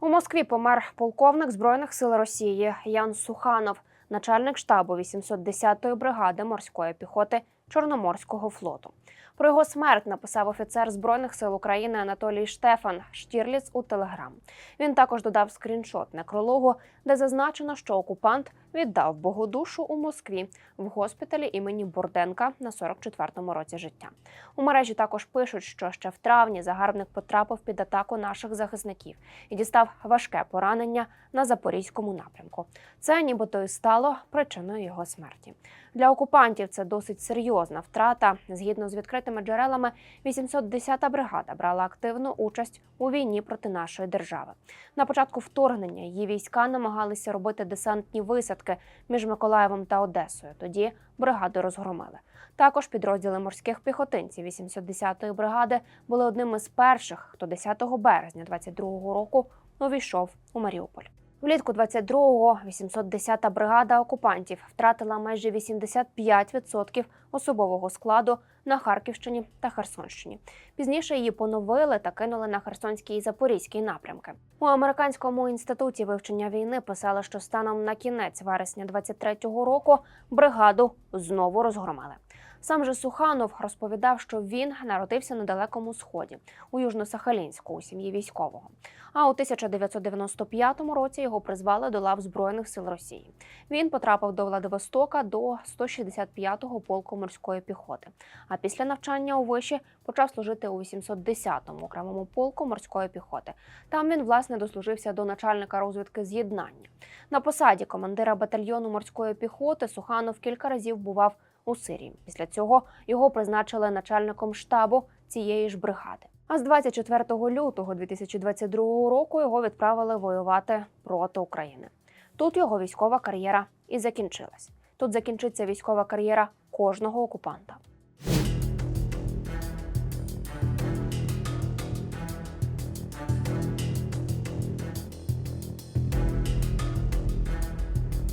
У Москві помер полковник збройних сил Росії Ян Суханов, начальник штабу 810-ї бригади морської піхоти Чорноморського флоту. Про його смерть написав офіцер збройних сил України Анатолій Штефан Штірліц у Телеграм. Він також додав скріншот некрологу, де зазначено, що окупант віддав Богу душу у Москві в госпіталі імені Бурденка на 44-му році життя. У мережі також пишуть, що ще в травні загарбник потрапив під атаку наших захисників і дістав важке поранення на запорізькому напрямку. Це нібито і стало причиною його смерті. Для окупантів це досить серйозна втрата. Згідно з відкритими джерелами, 810-та бригада брала активну участь у війні проти нашої держави. На початку вторгнення її війська намагалися робити десантні висадки між Миколаєвом та Одесою. Тоді бригаду розгромили. Також підрозділи морських піхотинців 80-ї бригади були одним із перших, хто 10 березня 22-го року увійшов у Маріуполь. Влітку 22-го 810-та бригада окупантів втратила майже 85% особового складу на Харківщині та Херсонщині. Пізніше її поновили та кинули на Херсонський і Запорізький напрямки. У американському інституті вивчення війни писали, що станом на кінець вересня 23-го року бригаду знову розгромили. Сам же Суханов розповідав, що він народився на далекому сході у Южно-Сахалінську у сім'ї військового. А у 1995 році його призвали до лав Збройних сил Росії. Він потрапив до Владивостока до 165-го полку морської піхоти. А після навчання у виші почав служити у 810-му окремому полку морської піхоти. Там він власне дослужився до начальника розвідки з'єднання. На посаді командира батальйону морської піхоти Суханов кілька разів бував у Сирії. Після цього його призначили начальником штабу цієї ж бригади. А з 24 лютого 2022 року його відправили воювати проти України. Тут його військова кар'єра і закінчилась. Тут закінчиться військова кар'єра кожного окупанта.